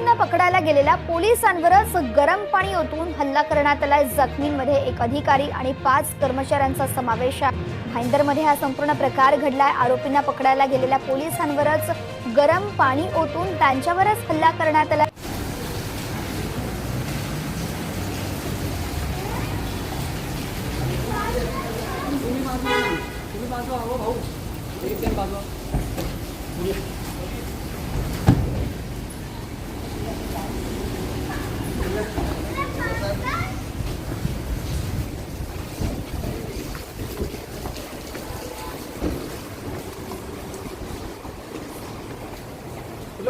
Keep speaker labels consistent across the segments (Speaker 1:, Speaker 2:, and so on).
Speaker 1: आरोपींना पकडायला गेलेल्या पोलिसांवरच गरम पाणी ओतून हल्ला करण्यात आलाय. जखमींमध्ये एक अधिकारी आणि पाच कर्मचाऱ्यांचा समावेश आहे. भाईंदरमध्ये हा संपूर्ण प्रकार घडलाय. आरोपींना पकडायला गेलेल्या पोलिसांवरच गरम पाणी ओतून त्यांच्यावरच हल्ला करण्यात आला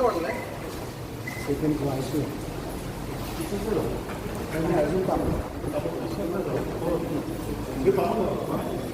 Speaker 2: 告诉你谁跟你说去是
Speaker 3: 就是这种还是帮我你现在你帮我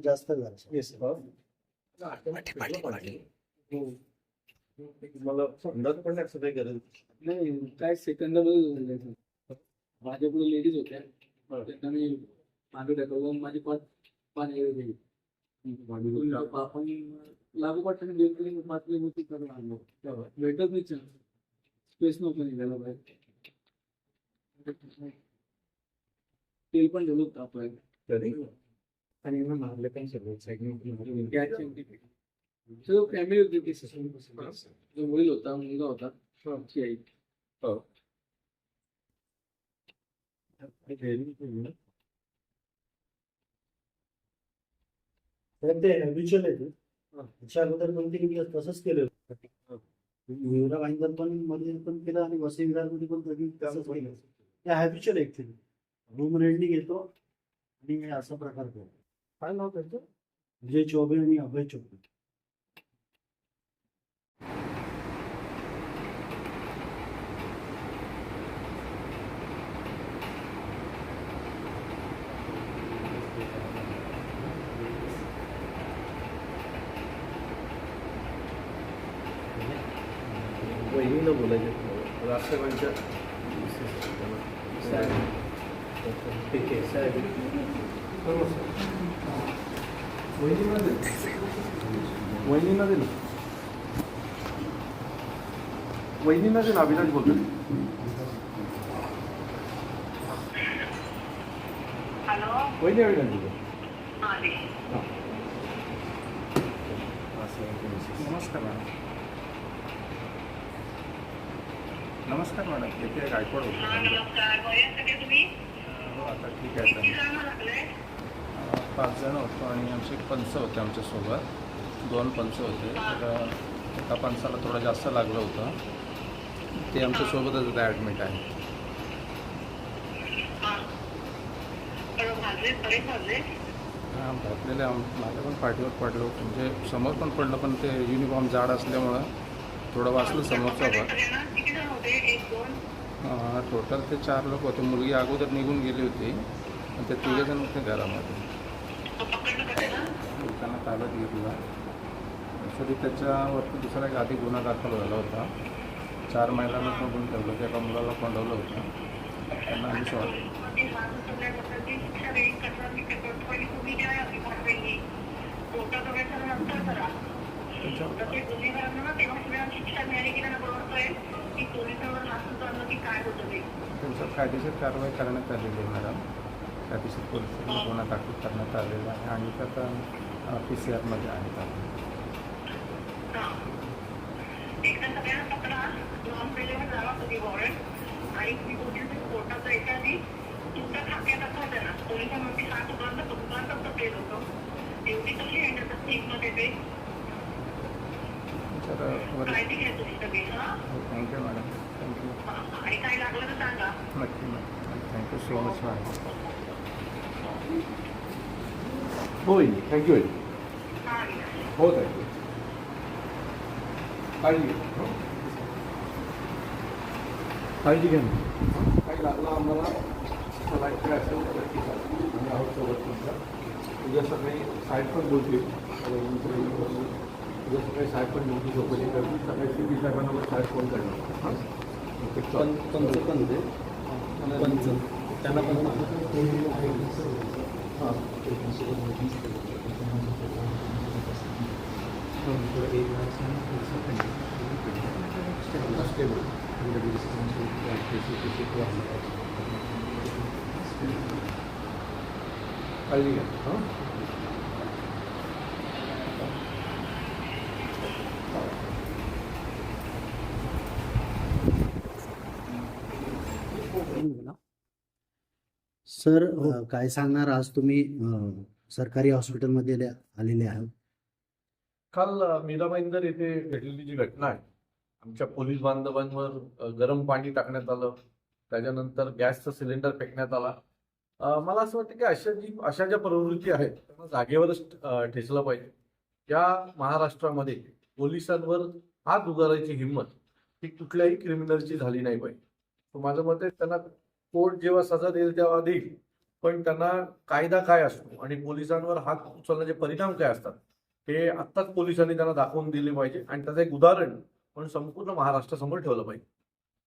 Speaker 2: जास्त झालं
Speaker 3: मला अंदाज पण नाही सगळी गरज
Speaker 4: नाही काय सेकंद माझ्याकडे लेडीज होत्या. त्यांना मी मागे ढकललं माझी पाच पाच गेली आपण लागोपाठ गेलो तरी पाच किलोमीटर करून आणलो भेटत नाही स्पेस नव्हतं निघायला बाहेर. तेल पण ठेवलं होतं आपल्याला.
Speaker 2: आणि मारले साईडने
Speaker 4: सगळं फॅमिली होती ती. जो वडील होता मुलगा होता आई.
Speaker 2: ते हॅबिच्युअल आहे ते. त्याच्या अगोदर दोन तीन दिवस तसंच केलं विवरा भाईंदर पण मध्ये पण केलं आणि वसई विरारमध्ये पण कधी तसंच ते हॅबिच्युअल ऍक्च्युली रूम रेंटनी घेतो. आणि असा प्रकार करतो
Speaker 3: काय नाव त्याचं
Speaker 2: विजय चौबे आणि अभय चौबे
Speaker 3: बोलायचे राष्ट्रवांच्या ठीक आहे साहेब वहिनीला दे वहिनीला दे ना वहिनीला दे ना अविनाश बोलतो
Speaker 5: हॅलो
Speaker 3: वहिनी अविनाश बोलतो
Speaker 5: हा दे
Speaker 6: नमस्कार मॅडम नमस्कार मॅडम येथे गायकवाड
Speaker 5: हा
Speaker 6: होतो
Speaker 5: नमस्कार
Speaker 6: आता ठीक आहे पाच जण होतो आणि आमचे एक पंच होते आमच्यासोबत. दोन पंच होते. तर एका पंचाला थोडं जास्त लागलं होतं. ते आमच्यासोबतच आता ॲडमिट आहे
Speaker 5: हां बरं
Speaker 6: माझ्या पण पाठीवर पडलो होतं. म्हणजे समोर पण पडलं पण ते युनिफॉर्म जाड असल्यामुळं थोडं वाचलं समोरचा भाग टोटल ते चार लोक होते. मुलगी अगोदर निघून गेली होती. आणि ते तिघे जण होते घरामध्ये. त्यांना ताब्यात घेतला. ॲक्च्युली त्याच्यावरती दुसरा एक आधी गुन्हा दाखल झाला होता. चार महिलांना पकडून ठेवलं त्या एका मुलाला कोंडवलं होतं. त्यांना आम्ही सॉरी.
Speaker 5: ते
Speaker 6: त्यांच्यावर कायदेशीर कारवाई करण्यात आलेली आहे मॅडम. कायदेशीर परिस्थितीत गुन्हा दाखल करण्यात आलेला आहे आणि ते आता पी सी आरमध्ये आहेत तर
Speaker 5: सगळी हा.
Speaker 6: Thank you madam. थँक्यू
Speaker 5: आणि काही लागलं तर सांगा
Speaker 6: नक्की नक्की थँक्यू सो मच मॅम
Speaker 3: हो वहिनी थँक्यू वहिनी
Speaker 5: हा विनायक.
Speaker 3: हो थँक्यू काळजी घ्या हो. काळजी घ्या ना काही लागलं आम्हाला मला इकडे असेल तर नक्की सांगा. आम्ही आहोत सोबत तुमच्या उद्या सकाळी साहेब पण बोलतील वहिनीचं वहिनी बोलतील. उद्या सकाळी साहेब पण बोलतील चौकशी करतील सकाळी सी पी साहेबांना पण साहेब फोन करणार हां ओके
Speaker 4: पण
Speaker 3: चल
Speaker 4: पंच पण ते पंच त्यांना पण
Speaker 3: हां काळजी घ्या हां
Speaker 2: सर अ, काय सांगणार? आज तुम्ही सरकारी हॉस्पिटलमध्ये आले- आलेले आहात.
Speaker 3: काल अ, मीराबाईंदर येथे घडलेली जी घटना आहे आमच्या पोलीस बांधवांवर गरम पाणी टाकण्यात आलं. त्याच्यानंतर गॅसचा सिलेंडर फेकण्यात आला. मला असं वाटतं की अशा जी अशा ज्या प्रवृत्ती आहेत त्यांना जागेवरच ठेचलं पाहिजे. या महाराष्ट्रामध्ये पोलिसांवर हात उगारायची हिंमत ही कुठल्याही क्रिमिनलची झाली नाही पाहिजे. माझं मत आहे त्यांना कोर्ट जेव्हा सजा देईल तेव्हा देईल. पण त्यांना कायदा काय असतो आणि पोलिसांवर हात उचलण्याचे परिणाम काय असतात हे आत्ताच पोलिसांनी त्यांना दाखवून दिले पाहिजे. आणि त्याचं एक उदाहरण पण संपूर्ण महाराष्ट्रासमोर ठेवलं पाहिजे.